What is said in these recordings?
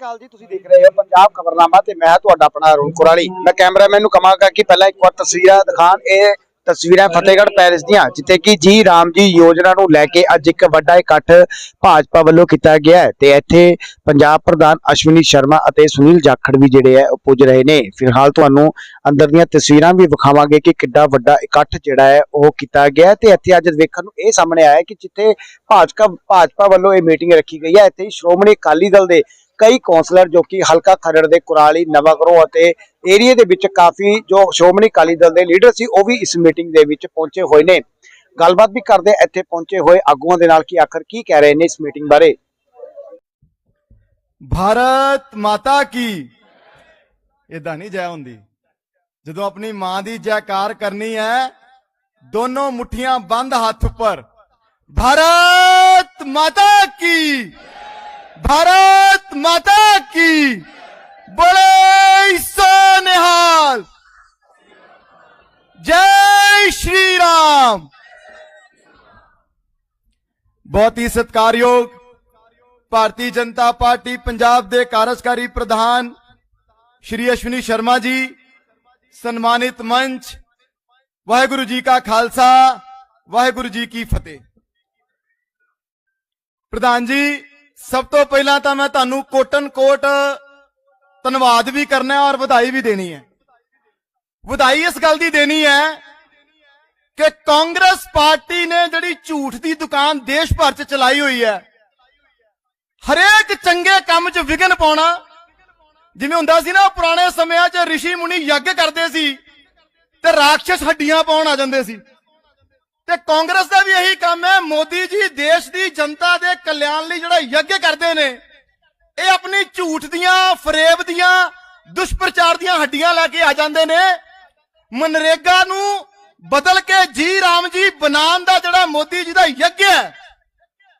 ਅਕਾਲ ਜੀ, ਤੁਸੀਂ ਦੇਖ ਰਹੇ ਹੋ ਪੰਜਾਬ ਖਬਰਨਾਮਾ ਤੇ ਮੈਂ ਤੁਹਾਡਾ ਆਪਣਾ ਅਰੁਣ ਕੁਰਾਲੀ। ਮੈਂ ਕੈਮਰਾਮੈਨ ਨੂੰ ਕਹਾਂਗਾ ਕਿ ਪਹਿਲਾਂ ਇੱਕ ਵਾਰ ਤਸਵੀਰਾਂ ਦਿਖਾਣ ਇਹ ਤਸਵੀਰਾਂ ਫਤਿਹਗੜ੍ਹ ਪੈਲਸ ਦੀਆਂ, ਜਿੱਥੇ ਕਿ ਜੀ ਰਾਮ ਜੀ ਯੋਜਨਾ ਨੂੰ ਲੈ ਕੇ ਅੱਜ ਇੱਕ ਵੱਡਾ ਇਕੱਠ ਭਾਜਪਾ ਵੱਲੋਂ ਕੀਤਾ ਗਿਆ ਹੈ ਤੇ ਇੱਥੇ ਪੰਜਾਬ ਪ੍ਰਧਾਨ ਅਸ਼ਵਨੀ ਸ਼ਰਮਾ ਅਤੇ ਸੁਨੀਲ ਜਾਖੜ ਵੀ ਜਿਹੜੇ ਹੈ, ਉਹ ਪੁੱਜ ਰਹੇ ਨੇ। ਫਿਲਹਾਲ ਤੁਹਾਨੂੰ ਅੰਦਰ ਦੀਆਂ ਤਸਵੀਰਾਂ ਵੀ ਵਿਖਾਵਾਂਗੇ ਕਿ ਕਿੱਡਾ ਵੱਡਾ ਇਕੱਠ ਜਿਹੜਾ ਹੈ, ਉਹ ਕੀਤਾ ਗਿਆ ਤੇ ਇੱਥੇ ਅੱਜ ਵੇਖਣ ਨੂੰ ਇਹ ਸਾਹਮਣੇ ਆਇਆ ਕਿ ਜਿੱਥੇ ਭਾਜਪਾ ਭਾਜਪਾ ਵੱਲੋਂ ਇਹ ਮੀਟਿੰਗ ਰੱਖੀ ਗਈ ਹੈ, ਇੱਥੇ ਸ਼੍ਰੋਮਣੀ ਅਕਾਲੀ ਦਲ ਦੇ ਕਈ ਕੌਂਸਲਰ ਜੋ ਕਿ ਹਲਕਾ ਖਰੜ ਦੇ ਕੁਰਾਲੀ ਨਵਾਗਰੋ ਅਤੇ ਏਰੀਏ ਦੇ ਵਿੱਚ ਕਾਫੀ ਜੋ ਸ਼੍ਰੋਮਣੀ ਅਕਾਲੀ ਦਲ ਦੇ ਲੀਡਰ ਸੀ, ਉਹ ਵੀ ਇਸ ਮੀਟਿੰਗ ਦੇ ਵਿੱਚ ਪਹੁੰਚੇ ਹੋਏ ਨੇ। ਗੱਲਬਾਤ ਵੀ ਕਰਦੇ ਇੱਥੇ ਪਹੁੰਚੇ ਹੋਏ ਆਗੂਆਂ ਦੇ ਨਾਲ ਕਿ ਆਖਰ ਕੀ ਕਹਿ ਰਹੇ ਨੇ ਇਸ ਮੀਟਿੰਗ ਬਾਰੇ। ਭਾਰਤ ਮਾਤਾ ਕੀ? ਇਦਾਂ ਨਹੀਂ ਜੈ ਹੁੰਦੀ। ਜਦੋਂ ਆਪਣੀ ਮਾਂ ਦੀ ਜੈਕਾਰ ਕਰਨੀ ਹੈ, ਦੋਨੋਂ ਮੁਠੀਆਂ ਬੰਦ ਹੱਥ ਉੱਪਰ। ਭਾਰਤ ਮਾਤਾ ਕੀ? ਭਾਰਤ ਮਾਤਾ ਕੀ ਬੜੇ ਸੋ ਨਿਹਾਲ ਜੈ ਸ਼੍ਰੀ ਰਾਮ ਬਹੁਤ ਹੀ ਸਤਿਕਾਰਯੋਗ ਭਾਰਤੀ ਜਨਤਾ ਪਾਰਟੀ ਪੰਜਾਬ ਦੇ ਕਾਰਜਕਾਰੀ ਪ੍ਰਧਾਨ ਸ਼੍ਰੀ ਅਸ਼ਵਨੀ ਸ਼ਰਮਾ ਜੀ ਸਨਮਾਨਿਤ ਮੰਚ ਵਾਹਿਗੁਰੂ ਜੀ ਕਾ ਖਾਲਸਾ ਵਾਹਿਗੁਰੂ ਜੀ ਕੀ ਫਤਿਹ ਪ੍ਰਧਾਨ ਜੀ ਸਭ ਤੋਂ ਪਹਿਲਾਂ ਤਾਂ ਮੈਂ ਤੁਹਾਨੂੰ ਕੋਟਨ ਕੋਟ ਧੰਨਵਾਦ ਵੀ ਕਰਨਾ ਔਰ ਵਧਾਈ ਵੀ ਦੇਣੀ ਹੈ। ਵਧਾਈ ਇਸ ਗੱਲ ਦੀ ਦੇਣੀ ਹੈ ਕਿ ਕਾਂਗਰਸ ਪਾਰਟੀ ਨੇ ਜਿਹੜੀ ਝੂਠ ਦੀ ਦੁਕਾਨ ਦੇਸ਼ ਭਰ 'ਚ ਚਲਾਈ ਹੋਈ ਹੈ, ਹਰੇਕ ਚੰਗੇ ਕੰਮ 'ਚ ਵਿਗਨ ਪਾਉਣਾ, ਜਿਵੇਂ ਹੁੰਦਾ ਸੀ ਨਾ ਪੁਰਾਣੇ ਸਮਿਆਂ 'ਚ ઋષਿ ਮੁਨੀ ਯੱਗ ਕਰਦੇ ਸੀ ਤੇ ਰਾਖਸ਼ ਹੱਡੀਆਂ ਪਾਉਣ ਆ ਜਾਂਦੇ ਸੀ। ਤੇ ਕਾਂਗਰਸ ਦਾ ਵੀ ਇਹੀ ਕੰਮ ਹੈ, ਮੋਦੀ ਜੀ ਦੇਸ਼ ਦੀ ਜਨਤਾ ਦੇ ਕਲਿਆਣ ਲਈ ਜਿਹੜਾ ਯੱਗ ਕਰਦੇ ਨੇ, ਇਹ ਆਪਣੀ ਝੂਠ ਦੀਆਂ, ਫਰੇਬ ਦੀਆਂ, ਦੁਸ਼ਪ੍ਰਚਾਰ ਦੀਆਂ ਹੱਡੀਆਂ ਲੈ ਕੇ ਆ ਜਾਂਦੇ ਨੇ। ਮਨਰੇਗਾ ਨੂੰ ਬਦਲ ਕੇ ਜੀ ਰਾਮ ਜੀ ਬਣਾਉਣ ਦਾ ਜਿਹੜਾ ਮੋਦੀ ਜੀ ਦਾ ਯੱਗ ਹੈ,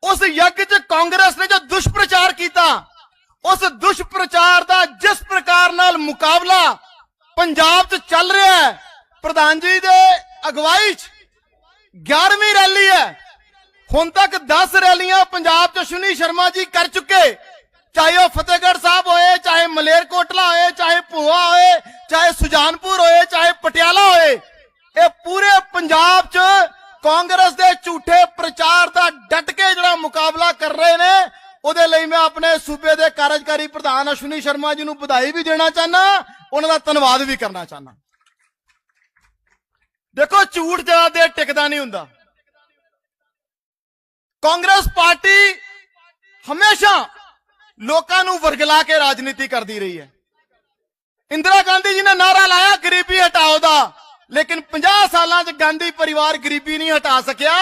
ਉਸ ਯੱਗ 'ਚ ਕਾਂਗਰਸ ਨੇ ਜੋ ਦੁਸ਼ਪ੍ਰਚਾਰ ਕੀਤਾ, ਉਸ ਦੁਸ਼ਪ੍ਰਚਾਰ ਦਾ ਜਿਸ ਪ੍ਰਕਾਰ ਨਾਲ ਮੁਕਾਬਲਾ ਪੰਜਾਬ 'ਚ ਚੱਲ ਰਿਹਾ ਹੈ, ਪ੍ਰਧਾਨ ਜੀ ਦੇ ਅਗਵਾਈ 'ਚ 11ਵੀਂ ਰੈਲੀ ਹੈ। ਹੁਣ ਤੱਕ 10 ਰੈਲੀਆਂ ਪੰਜਾਬ 'ਚ ਸ਼ੁਨੀ ਸ਼ਰਮਾ ਜੀ ਕਰ ਚੁੱਕੇ। ਚਾਹੇ ਉਹ ਫਤਿਹਗੜ੍ਹ ਸਾਹਿਬ ਹੋਏ, ਚਾਹੇ ਮਲੇਰਕੋਟਲਾ ਹੋਏ, ਚਾਹੇ ਭੂਆ ਹੋਏ, ਚਾਹੇ ਸੁਜਾਨਪੁਰ ਹੋਏ, ਚਾਹੇ ਪਟਿਆਲਾ ਹੋਏ, ਇਹ ਪੂਰੇ ਪੰਜਾਬ 'ਚ ਕਾਂਗਰਸ ਦੇ ਝੂਠੇ ਪ੍ਰਚਾਰ ਦਾ ਡਟ ਕੇ ਜਿਹੜਾ ਮੁਕਾਬਲਾ ਕਰ ਰਹੇ ਨੇ, ਉਹਦੇ ਲਈ ਮੈਂ ਆਪਣੇ ਸੂਬੇ ਦੇ ਕਾਰਜਕਾਰੀ ਪ੍ਰਧਾਨ ਅਸ਼ਵਨੀ ਸ਼ਰਮਾ ਜੀ ਨੂੰ ਵਧਾਈ ਵੀ ਦੇਣਾ ਚਾਹਨਾ ਉਹਨਾਂ ਦਾ ਧੰਨਵਾਦ ਵੀ ਕਰਨਾ ਚਾਹਨਾ ਦੇਖੋ, ਝੂਠ ਜ਼ਿਆਦਾ ਦੇਰ ਟਿਕਦਾ ਨਹੀਂ ਹੁੰਦਾ। ਕਾਂਗਰਸ ਪਾਰਟੀ ਹਮੇਸ਼ਾ ਲੋਕਾਂ ਨੂੰ ਵਰਗਲਾ ਕੇ ਰਾਜਨੀਤੀ ਕਰਦੀ ਰਹੀ ਹੈ। ਇੰਦਰਾ ਗਾਂਧੀ ਜੀ ਨੇ ਨਾਰਾ ਲਾਇਆ, ਗਰੀਬੀ ਹਟਾਓ ਦਾ। ਲੇਕਿਨ 50 ਸਾਲਾਂ 'ਚ ਗਾਂਧੀ ਪਰਿਵਾਰ ਗਰੀਬੀ ਨਹੀਂ ਹਟਾ ਸਕਿਆ।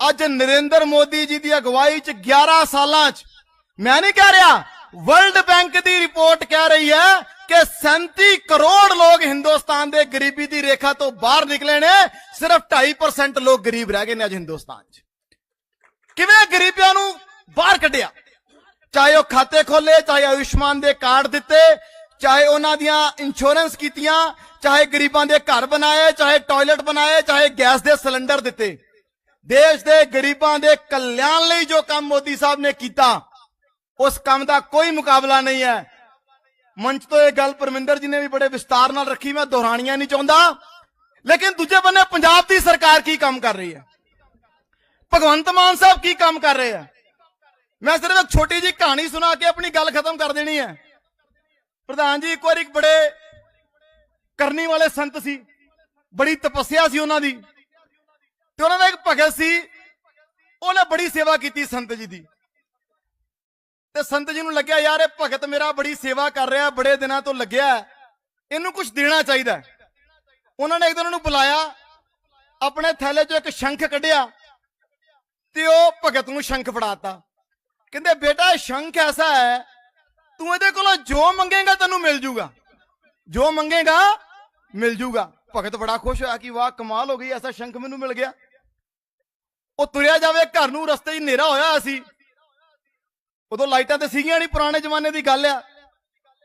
ਅੱਜ ਨਰਿੰਦਰ ਮੋਦੀ ਜੀ ਦੀ ਅਗਵਾਈ 'ਚ 11 ਸਾਲਾਂ 'ਚ। ਮੈਂ ਨਹੀਂ ਕਹਿ ਰਿਹਾ, ਵਰਲਡ ਬੈਂਕ ਦੀ ਰਿਪੋਰਟ ਕਹਿ ਰਹੀ ਹੈ ਕਿ 37 ਕਰੋੜ ਲੋਕ ਹਿੰਦੁਸਤਾਨ ਦੇ ਗਰੀਬੀ ਦੀ ਰੇਖਾ ਤੋਂ ਬਾਹਰ ਨਿਕਲੇ ਨੇ, ਸਿਰਫ 2.5% ਲੋਕ ਗਰੀਬ ਰਹਿ ਗਏ ਨੇ ਅੱਜ ਹਿੰਦੁਸਤਾਨ 'ਚ। ਕਿਵੇਂ ਗਰੀਬੀਆਂ ਨੂੰ ਬਾਹਰ ਕੱਢਿਆ? ਚਾਹੇ ਉਹ ਖਾਤੇ ਖੋਲੇ ਚਾਹੇ ਆਯੁਸ਼ਮਾਨ ਦੇ ਕਾਰਡ ਦਿੱਤੇ, ਚਾਹੇ ਉਹਨਾਂ ਦੀਆਂ ਇੰਸ਼ੋਰੈਂਸ ਕੀਤੀਆਂ, ਚਾਹੇ ਗਰੀਬਾਂ ਦੇ ਘਰ ਬਣਾਏ, ਚਾਹੇ ਟਾਇਲਟ ਬਣਾਏ, ਚਾਹੇ ਗੈਸ ਦੇ ਸਿਲੰਡਰ ਦਿੱਤੇ। ਦੇਸ਼ ਦੇ ਗਰੀਬਾਂ ਦੇ ਕਲਿਆਣ ਲਈ ਜੋ ਕੰਮ ਮੋਦੀ ਸਾਹਿਬ ਨੇ ਕੀਤਾ, ਉਸ ਕੰਮ ਦਾ ਕੋਈ ਮੁਕਾਬਲਾ ਨਹੀਂ ਹੈ। ਮੰਚ ਤੋਂ ਇਹ ਗੱਲ ਪਰਮਿੰਦਰ ਜੀ ਨੇ ਵੀ ਬੜੇ ਵਿਸਤਾਰ ਨਾਲ ਰੱਖੀ, ਮੈਂ ਦੁਹਰਾਣੀਆਂ ਨਹੀਂ ਚਾਹੁੰਦਾ। ਲੇਕਿਨ ਦੂਜੇ ਬੰਨੇ ਪੰਜਾਬ ਦੀ ਸਰਕਾਰ ਕੀ ਕੰਮ ਕਰ ਰਹੀ ਹੈ? ਭਗਵੰਤ ਮਾਨ ਸਾਹਿਬ ਕੀ ਕੰਮ ਕਰ ਰਹੇ ਆ? ਮੈਂ ਸਿਰਫ ਇੱਕ ਛੋਟੀ ਜੀ ਕਹਾਣੀ ਸੁਣਾ ਕੇ ਆਪਣੀ ਗੱਲ ਖਤਮ ਕਰ ਦੇਣੀ ਹੈ। ਪ੍ਰਧਾਨ ਜੀ, ਇੱਕ ਵਾਰ ਇੱਕ ਬੜੇ ਕਰਨੀ ਵਾਲੇ ਸੰਤ ਸੀ। ਬੜੀ ਤਪੱਸਿਆ ਸੀ ਉਹਨਾਂ ਦੀ। ਤੇ ਉਹਨਾਂ ਦਾ ਇੱਕ ਭਗਤ ਸੀ। ਉਹਨੇ ਬੜੀ ਸੇਵਾ ਕੀਤੀ ਸੰਤ ਜੀ ਦੀ। ਤੇ ਸੰਤ ਜੀ ਨੂੰ ਲੱਗਿਆ, ਯਾਰ, ਇਹ ਭਗਤ ਮੇਰਾ ਬੜੀ ਸੇਵਾ ਕਰ ਰਿਹਾ, ਬੜੇ ਦਿਨਾਂ ਤੋਂ ਲੱਗਿਆ ਇਹਨੂੰ ਕੁਝ ਦੇਣਾ ਚਾਹੀਦਾ ਉਹਨਾਂ ਨੇ ਇੱਕ ਦਿਨ ਉਹਨੂੰ ਬੁਲਾਇਆ, ਆਪਣੇ ਥੈਲੇ 'ਚੋਂ ਇੱਕ ਸ਼ੰਖ ਕੱਢਿਆ ਤੇ ਉਹ ਭਗਤ ਨੂੰ ਸ਼ੰਖ ਫੜਾਤਾ। ਕਹਿੰਦੇ, ਬੇਟਾ, ਇਹ ਸ਼ੰਖ ਐਸਾ ਹੈ, ਤੂੰ ਇਹਦੇ ਕੋਲੋਂ ਜੋ ਮੰਗੇਗਾ ਤੈਨੂੰ ਮਿਲ ਜੂਗਾ। ਜੋ ਮੰਗੇਗਾ, ਮਿਲ ਜੂਗਾ। ਭਗਤ ਬੜਾ ਖੁਸ਼ ਹੋਇਆ ਕਿ ਵਾਹ, ਕਮਾਲ ਹੋ ਗਈ, ਐਸਾ ਸ਼ੰਖ ਮੈਨੂੰ ਮਿਲ ਗਿਆ। ਉਹ ਤੁਰਿਆ ਜਾਵੇ, ਘਰ ਨੂੰ ਰਸਤੇ 'ਚ ਹਨੇਰਾ ਹੋਇਆ ਸੀ। ਉਦੋਂ ਲਾਈਟਾਂ ਤੇ ਸੀਗੀਆਂ ਨਹੀਂ, ਪੁਰਾਣੇ ਜ਼ਮਾਨੇ ਦੀ ਗੱਲ ਆ।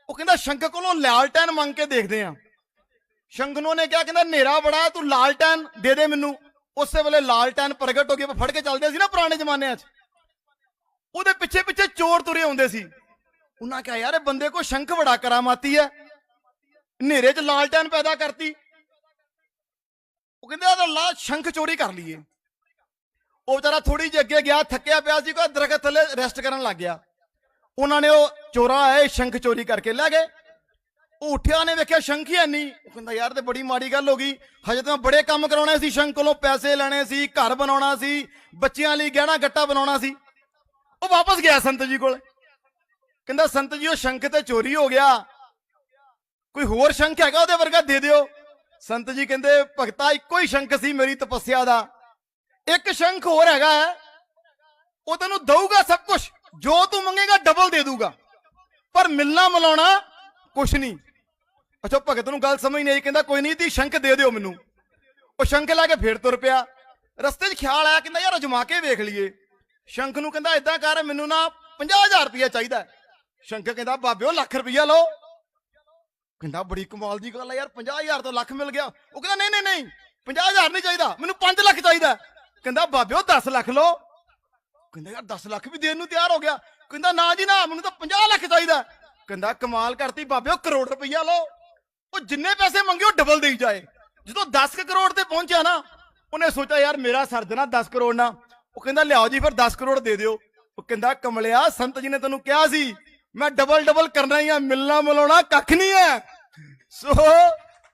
ਉਹ ਕਹਿੰਦਾ, ਸ਼ੰਖ ਕੋਲੋਂ ਲਾਲਟੈਨ ਮੰਗ ਕੇ ਦੇਖਦੇ ਆ। ਸ਼ੰਖ ਨੂੰ ਨੇ ਕਿਹਾ, ਕਹਿੰਦਾ, ਹਨੇਰਾ ਬੜਾ ਤੂੰ ਲਾਲਟੈਨ ਦੇ ਦੇ ਮੈਨੂੰ। ਉਸੇ ਵੇਲੇ ਲਾਲਟੈਨ ਪ੍ਰਗਟ ਹੋ ਗਈ ਆਪਾਂ ਫੜ ਕੇ ਚੱਲਦੇ ਸੀ ਨਾ ਪੁਰਾਣੇ ਜ਼ਮਾਨਿਆਂ 'ਚ। ਉਹਦੇ ਪਿੱਛੇ ਪਿੱਛੇ ਚੋਰ ਤੁਰੇ ਆਉਂਦੇ ਸੀ। ਉਹਨਾਂ ਕਿਹਾ, ਯਾਰ, ਇਹ ਬੰਦੇ ਕੋ ਸ਼ੰਖ ਬੜਾ ਕਰਾਮਾਤੀ ਹੈ। ਹਨੇਰੇ 'ਚ ਲਾਲਟੈਨ ਪੈਦਾ ਕਰਤੀ। ਉਹ ਕਹਿੰਦੇ ਆ ਲਾ, ਸ਼ੰਖ ਚੋਰੀ ਕਰ ਲਈਏ। ਉਹ ਵਿਚਾਰਾ ਥੋੜੀ ਜਿਹੀ ਅੱਗੇ ਗਿਆ, ਥੱਕਿਆ ਪਿਆ ਸੀ, ਕੋਈ ਦਰਖਤ ਥੱਲੇ ਰੈਸਟ ਕਰਨ ਲੱਗ ਗਿਆ। ਉਹਨਾਂ ਨੇ ਉਹ ਚੋਰਾ ਆਏ, ਸ਼ੰਖ ਚੋਰੀ ਕਰਕੇ ਲੈ ਗਏ। ਉਹ ਉੱਠਿਆ ਨੇ ਵੇਖਿਆ ਸ਼ੰਖ ਹੀ ਹੈ ਨਹੀਂ ਉਹ ਕਹਿੰਦਾ, ਯਾਰ ਤੇ ਬੜੀ ਮਾੜੀ ਗੱਲ ਹੋ ਗਈ। ਹਜੇ ਤਾਂ ਬੜੇ ਕੰਮ ਕਰਾਉਣੇ ਸੀ, ਸ਼ੰਖ ਕੋਲੋਂ ਪੈਸੇ ਲੈਣੇ ਸੀ, ਘਰ ਬਣਾਉਣਾ ਸੀ, ਬੱਚਿਆਂ ਲਈ ਗਹਿਣਾ ਗੱਟਾ ਬਣਾਉਣਾ ਸੀ। ਉਹ ਵਾਪਸ ਗਿਆ ਸੰਤ ਜੀ ਕੋਲ। ਕਹਿੰਦਾ, ਸੰਤ ਜੀ, ਉਹ ਸ਼ੰਖ ਤੇ ਚੋਰੀ ਹੋ ਗਿਆ। ਕੋਈ ਹੋਰ ਸ਼ੰਖ ਹੈਗਾ ਉਹਦੇ ਵਰਗਾ ਦੇ ਦਿਓ। ਸੰਤ ਜੀ ਕਹਿੰਦੇ, ਭਗਤਾ, ਇੱਕੋ ਹੀ ਸ਼ੰਖ ਸੀ ਮੇਰੀ ਤਪੱਸਿਆ ਦਾ। ਇੱਕ ਸ਼ੰਖ ਹੋਰ ਹੈਗਾ ਹੈ, ਉਹ ਤੈਨੂੰ ਦਊਗਾ ਸਭ ਕੁਝ ਜੋ ਤੂੰ ਮੰਗੇਗਾ ਡਬਲ ਦੇ ਦੂਗਾ ਪਰ ਮਿਲਣਾ ਮਿਲਾਉਣਾ ਕੁਛ ਨਹੀਂ। ਅੱਛਾ ਭਗਤ ਨੂੰ ਗੱਲ ਸਮਝ ਨਹੀਂ ਆਈ, ਕਹਿੰਦਾ ਕੋਈ ਨਹੀਂ ਤੀ ਸ਼ੰਖ ਦੇ ਦਿਓ ਮੈਨੂੰ। ਉਹ ਸ਼ੰਖ ਲੈ ਕੇ ਫੇਰ ਤੁਰ ਪਿਆ। ਰਸਤੇ 'ਚ ਖਿਆਲ ਆਇਆ, ਕਹਿੰਦਾ ਯਾਰ ਅਜਮਾ ਕੇ ਵੇਖ ਲਈਏ। ਸ਼ੰਖ ਨੂੰ ਕਹਿੰਦਾ ਇਦਾਂ ਕਰ, ਮੈਨੂੰ ਨਾ 50000 ਰੁਪਇਆ ਚਾਹੀਦਾ ਸ਼ੰਖ ਕਹਿੰਦਾ, ਬਾਬਿਓ, ਲੱਖ ਰੁਪਇਆ ਲਓ। ਕਹਿੰਦਾ, ਬੜੀ ਕਮਾਲ ਦੀ ਗੱਲ ਹੈ ਯਾਰ 50000 ਤੋਂ ਲੱਖ ਮਿਲ ਗਿਆ। ਉਹ ਕਹਿੰਦਾ, ਨਹੀਂ ਨਹੀਂ ਨਹੀਂ 50000 ਨਹੀਂ ਚਾਹੀਦਾ, ਮੈਨੂੰ 5 ਲੱਖ ਚਾਹੀਦਾ ਕਹਿੰਦਾ, ਬਾਬਿਓ 10 ਲੱਖ ਲਓ। ਕਹਿੰਦਾ, ਯਾਰ 10 ਲੱਖ ਵੀ ਦੇਣ ਨੂੰ ਤਿਆਰ ਹੋ ਗਿਆ। ਕਹਿੰਦਾ, ਨਾ ਜੀ, ਨਾ, ਮੈਨੂੰ ਤਾਂ 50 ਲੱਖ ਚਾਹੀਦਾ ਕਹਿੰਦਾ, ਕਮਾਲ ਕਰਤੀ, ਬਾਬਿਓ, ਕਰੋੜ ਰੁਪਈਆ ਲਓ। ਉਹ ਜਿੰਨੇ ਪੈਸੇ ਮੰਗੇ, ਉਹ ਡਬਲ ਦੇਈ ਜਾਏ। ਜਦੋਂ 10 ਕਰੋੜ ਤੇ ਪਹੁੰਚਿਆ ਨਾ, ਉਹਨੇ ਸੋਚਿਆ, ਯਾਰ, ਮੇਰਾ ਸਰ ਜਣਾ 10 ਕਰੋੜ ਨਾ ਉਹ ਕਹਿੰਦਾ, ਲਿਆਓ ਜੀ, ਫਿਰ 10 ਕਰੋੜ ਦੇ ਦਿਓ। ਉਹ ਕਹਿੰਦਾ, ਕਮਲਿਆ, ਸੰਤ ਜੀ ਨੇ ਤੈਨੂੰ ਕਿਹਾ ਸੀ, ਮੈਂ ਡਬਲ ਡਬਲ ਕਰਨਾ ਹੀ ਆ, ਮਿਲਣਾ, ਮਿਲਾਉਣਾ ਕੱਖ ਨਹੀਂ ਹੈ। ਸੋ,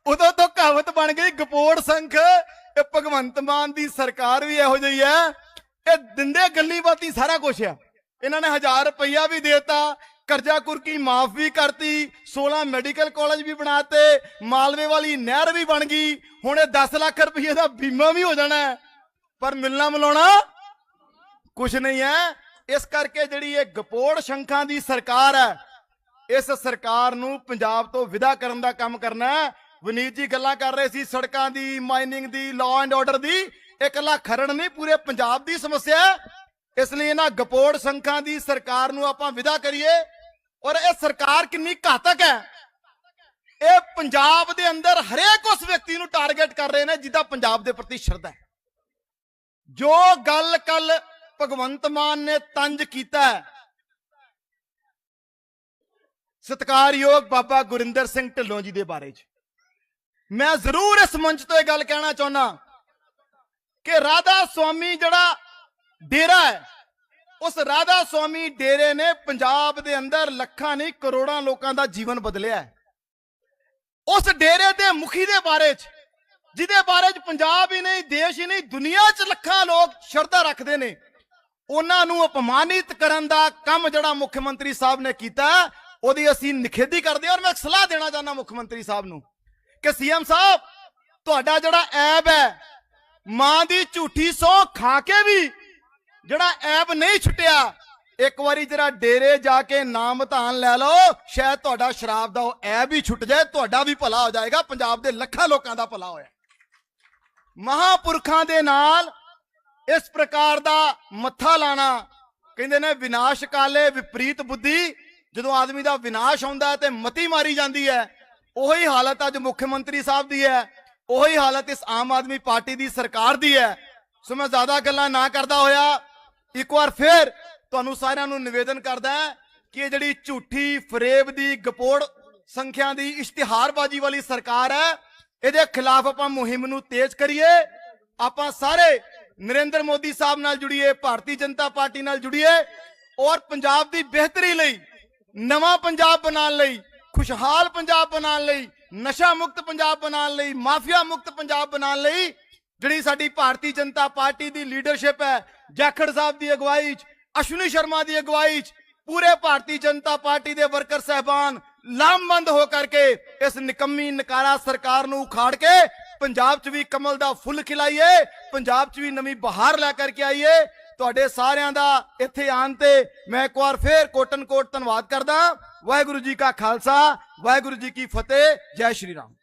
ਉਦੋਂ ਤੋਂ ਕਹਾਵਤ ਬਣ ਗਈ, ਗਪੋੜ ਸੰਖ ਇਹ ਭਗਵੰਤ ਮਾਨ ਦੀ ਸਰਕਾਰ ਵੀ ਇਹੋ ਜਿਹੀ ਹੈ। ਇਹ ਦਿੰਦੇ ਗੱਲੀ ਬਾਤੀ ਸਾਰਾ ਕੁਝ ਆ। ਇਹਨਾਂ ਨੇ 1000 ਰੁਪਈਆ ਵੀ ਦੇਤਾ, ਕਰਜ਼ਾ ਕੁਰਕੀ ਮਾਫ ਵੀ ਕਰਤੀ 16 ਮੈਡੀਕਲ ਕਾਲਜ ਵੀ ਬਣਾਤੇ ਮਾਲਵੇ ਵਾਲੀ ਨਹਿਰ ਵੀ ਬਣ ਗਈ। ਹੁਣ ਇਹ 10 ਲੱਖ ਰੁਪਏ ਦਾ ਬੀਮਾ ਵੀ ਹੋ ਜਾਣਾ ਪਰ ਮਿਲਣਾ ਮਿਲਾਉਣਾ ਕੁਝ ਨਹੀਂ ਹੈ। ਇਸ ਕਰਕੇ ਜਿਹੜੀ ਇਹ ਗਪੋੜ ਸ਼ੰਖਾਂ ਦੀ ਸਰਕਾਰ ਹੈ, ਇਸ ਸਰਕਾਰ ਨੂੰ ਪੰਜਾਬ ਤੋਂ ਵਿਦਾ ਕਰਨ ਦਾ ਕੰਮ ਕਰਨਾ ਹੈ। ਵਨੀਤ ਜੀ ਗੱਲਾਂ ਕਰ ਰਹੇ ਸੀ, ਸੜਕਾਂ ਦੀ ਮਾਈਨਿੰਗ ਦੀ ਲਾਅ ਐਂਡ ਆਰਡਰ ਦੀ। ਇਹ ਇਕੱਲਾ ਖਰੜ ਨਹੀਂ, ਪੂਰੇ ਪੰਜਾਬ ਦੀ ਸਮੱਸਿਆ ਹੈ। ਇਸ ਲਈ ਇਹਨਾਂ ਗਪੋੜ ਸੰਖਾਂ ਦੀ ਸਰਕਾਰ ਨੂੰ ਆਪਾਂ ਵਿਦਾ ਕਰੀਏ। ਔਰ ਇਹ ਸਰਕਾਰ ਕਿੰਨੀ ਘਾਤਕ ਹੈ। ਇਹ ਪੰਜਾਬ ਦੇ ਅੰਦਰ ਹਰੇਕ ਉਸ ਵਿਅਕਤੀ ਨੂੰ ਟਾਰਗੇਟ ਕਰ ਰਹੇ ਨੇ, ਜਿਹਦਾ ਪੰਜਾਬ ਦੇ ਪ੍ਰਤੀ ਸ਼ਰਧਾ ਹੈ। ਜੋ ਗੱਲ ਕੱਲ ਭਗਵੰਤ ਮਾਨ ਨੇ ਤੰਜ ਕੀਤਾ ਹੈ, ਸਤਿਕਾਰਯੋਗ ਬਾਬਾ ਗੁਰਿੰਦਰ ਸਿੰਘ ਢਿੱਲੋਂ ਜੀ ਦੇ ਬਾਰੇ 'ਚ। ਮੈਂ ਜ਼ਰੂਰ ਇਸ ਮੰਚ ਤੋਂ ਇਹ ਗੱਲ ਕਹਿਣਾ ਚਾਹੁੰਦਾ ਕਿ ਰਾਧਾ ਸੁਆਮੀ ਜਿਹੜਾ ਡੇਰਾ ਹੈ, ਉਸ ਰਾਧਾ ਸੁਆਮੀ ਡੇਰੇ ਨੇ ਪੰਜਾਬ ਦੇ ਅੰਦਰ ਲੱਖਾਂ ਨਹੀਂ ਕਰੋੜਾਂ ਲੋਕਾਂ ਦਾ ਜੀਵਨ ਬਦਲਿਆ ਹੈ। ਉਸ ਡੇਰੇ ਦੇ ਮੁਖੀ ਦੇ ਬਾਰੇ 'ਚ, ਜਿਹਦੇ ਬਾਰੇ 'ਚ ਪੰਜਾਬ ਹੀ ਨਹੀਂ, ਦੇਸ਼ ਹੀ ਨਹੀਂ, ਦੁਨੀਆ 'ਚ ਲੱਖਾਂ ਲੋਕ ਸ਼ਰਧਾ ਰੱਖਦੇ ਨੇ, ਉਹਨਾਂ ਨੂੰ ਅਪਮਾਨਿਤ ਕਰਨ ਦਾ ਕੰਮ ਜਿਹੜਾ ਮੁੱਖ ਮੰਤਰੀ ਸਾਹਿਬ ਨੇ ਕੀਤਾ, ਉਹਦੀ ਅਸੀਂ ਨਿਖੇਧੀ ਕਰਦੇ ਹਾਂ ਔਰ ਮੈਂ ਇੱਕ ਸਲਾਹ ਦੇਣਾ ਚਾਹੁੰਦਾ ਮੁੱਖ ਮੰਤਰੀ ਸਾਹਿਬ ਨੂੰ। ਕਿ ਸੀਐਮ ਸਾਹਿਬ, ਤੁਹਾਡਾ ਜਿਹੜਾ ਐਬ ਹੈ, ਮਾਂ ਦੀ ਝੂਠੀ ਸੌ ਖਾ ਕੇ ਵੀ ਜਿਹੜਾ ਐਬ ਨਹੀਂ ਛੁੱਟਿਆ, ਇੱਕ ਵਾਰੀ ਜਰਾ ਡੇਰੇ ਜਾ ਕੇ ਨਾਮ ਧਾਨ ਲੈ ਲਓ, ਸ਼ਾਇਦ ਤੁਹਾਡਾ ਸ਼ਰਾਬ ਦਾ ਉਹ ਐਬ ਹੀ ਛੁੱਟ ਜਾਏ, ਤੁਹਾਡਾ ਵੀ ਭਲਾ ਹੋ ਜਾਏਗਾ, ਪੰਜਾਬ ਦੇ ਲੱਖਾਂ ਲੋਕਾਂ ਦਾ ਭਲਾ ਹੋਇਆ। ਮਹਾਪੁਰਖਾਂ ਦੇ ਨਾਲ ਇਸ ਪ੍ਰਕਾਰ ਦਾ ਮੱਥਾ ਲਾਣਾ, ਕਹਿੰਦੇ ਨੇ ਵਿਨਾਸ਼ ਕਾਲੇ ਵਿਪਰੀਤ ਬੁੱਧੀ, ਜਦੋਂ ਆਦਮੀ ਦਾ ਵਿਨਾਸ਼ ਹੁੰਦਾ ਹੈ ਤੇ ਮਤੀ ਮਾਰੀ ਜਾਂਦੀ ਹੈ ਉਹੀ ਹਾਲਤ ਅੱਜ ਮੁੱਖ ਮੰਤਰੀ ਸਾਹਿਬ ਦੀ ਹੈ। ਉਹੀ ਹਾਲਤ ਇਸ ਆਮ ਆਦਮੀ ਪਾਰਟੀ ਦੀ ਸਰਕਾਰ ਦੀ ਹੈ। ਸੋ ਮੈਂ ਜ਼ਿਆਦਾ ਗੱਲਾਂ ਨਾ ਕਰਦਾ ਹੋਇਆ, ਇੱਕ ਵਾਰ ਫੇਰ ਤੁਹਾਨੂੰ ਸਾਰਿਆਂ ਨੂੰ ਨਿਵੇਦਨ ਕਰਦਾ ਕਿ ਇਹ ਜਿਹੜੀ ਝੂਠੀ ਫਰੇਬ ਦੀ ਗਪੋੜ ਸੰਖਿਆ ਦੀ ਇਸ਼ਤਿਹਾਰਬਾਜ਼ੀ ਵਾਲੀ ਸਰਕਾਰ ਹੈ, ਇਹਦੇ ਖਿਲਾਫ ਆਪਾਂ ਮੁਹਿੰਮ ਨੂੰ ਤੇਜ਼ ਕਰੀਏ। ਆਪਾਂ ਸਾਰੇ ਨਰਿੰਦਰ ਮੋਦੀ ਸਾਹਿਬ ਨਾਲ ਜੁੜੀਏ, ਭਾਰਤੀ ਜਨਤਾ ਪਾਰਟੀ ਨਾਲ ਜੁੜੀਏ ਔਰ ਪੰਜਾਬ ਦੀ ਬਿਹਤਰੀ ਲਈ, ਨਵਾਂ ਪੰਜਾਬ ਬਣਾਉਣ ਲਈ ਖੁਸ਼ਹਾਲ ਪੰਜਾਬ ਬਣਾਉਣ ਲਈ, ਨਸ਼ਾ ਮੁਕਤ ਪੰਜਾਬ ਬਣਾਉਣ ਲਈ, ਮਾਫੀਆ ਮੁਕਤ ਪੰਜਾਬ ਬਣਾਉਣ ਲਈ ਜਿਹੜੀ ਸਾਡੀ ਭਾਰਤੀ ਜਨਤਾ ਪਾਰਟੀ ਦੀ ਲੀਡਰਸ਼ਿਪ ਹੈ, ਜਾਖੜ ਸਾਹਿਬ ਦੀ ਅਗਵਾਈ 'ਚ, ਅਸ਼ਵਨੀ ਸ਼ਰਮਾ ਦੀ ਅਗਵਾਈ 'ਚ, ਪੂਰੇ ਭਾਰਤੀ ਜਨਤਾ ਪਾਰਟੀ ਦੇ ਵਰਕਰ ਸਹਿਬਾਨ ਲਾਮਬੰਦ ਹੋ ਕਰਕੇ ਇਸ ਨਿਕੰਮੀ ਨਕਾਰਾ ਸਰਕਾਰ ਨੂੰ ਉਖਾੜ ਕੇ ਪੰਜਾਬ 'ਚ ਵੀ ਕਮਲ ਦਾ ਫੁੱਲ ਖਿਲਾਈਏ, ਪੰਜਾਬ 'ਚ ਵੀ ਨਵੀਂ ਬਹਾਰ ਲੈ ਕਰਕੇ ਆਈਏ। ਤੁਹਾਡੇ ਸਾਰਿਆਂ ਦਾ ਇੱਥੇ ਆਉਣ ਤੇ ਮੈਂ ਇੱਕ ਵਾਰ ਫੇਰ ਕੋਟਨ ਕੋਟ ਧੰਨਵਾਦ ਕਰਦਾ। ਵਾਹਿਗੁਰੂ ਜੀ ਕਾ ਖਾਲਸਾ, ਵਾਹਿਗੁਰੂ ਜੀ ਕੀ ਫਤਿਹ, ਜੈ ਸ਼੍ਰੀ ਰਾਮ।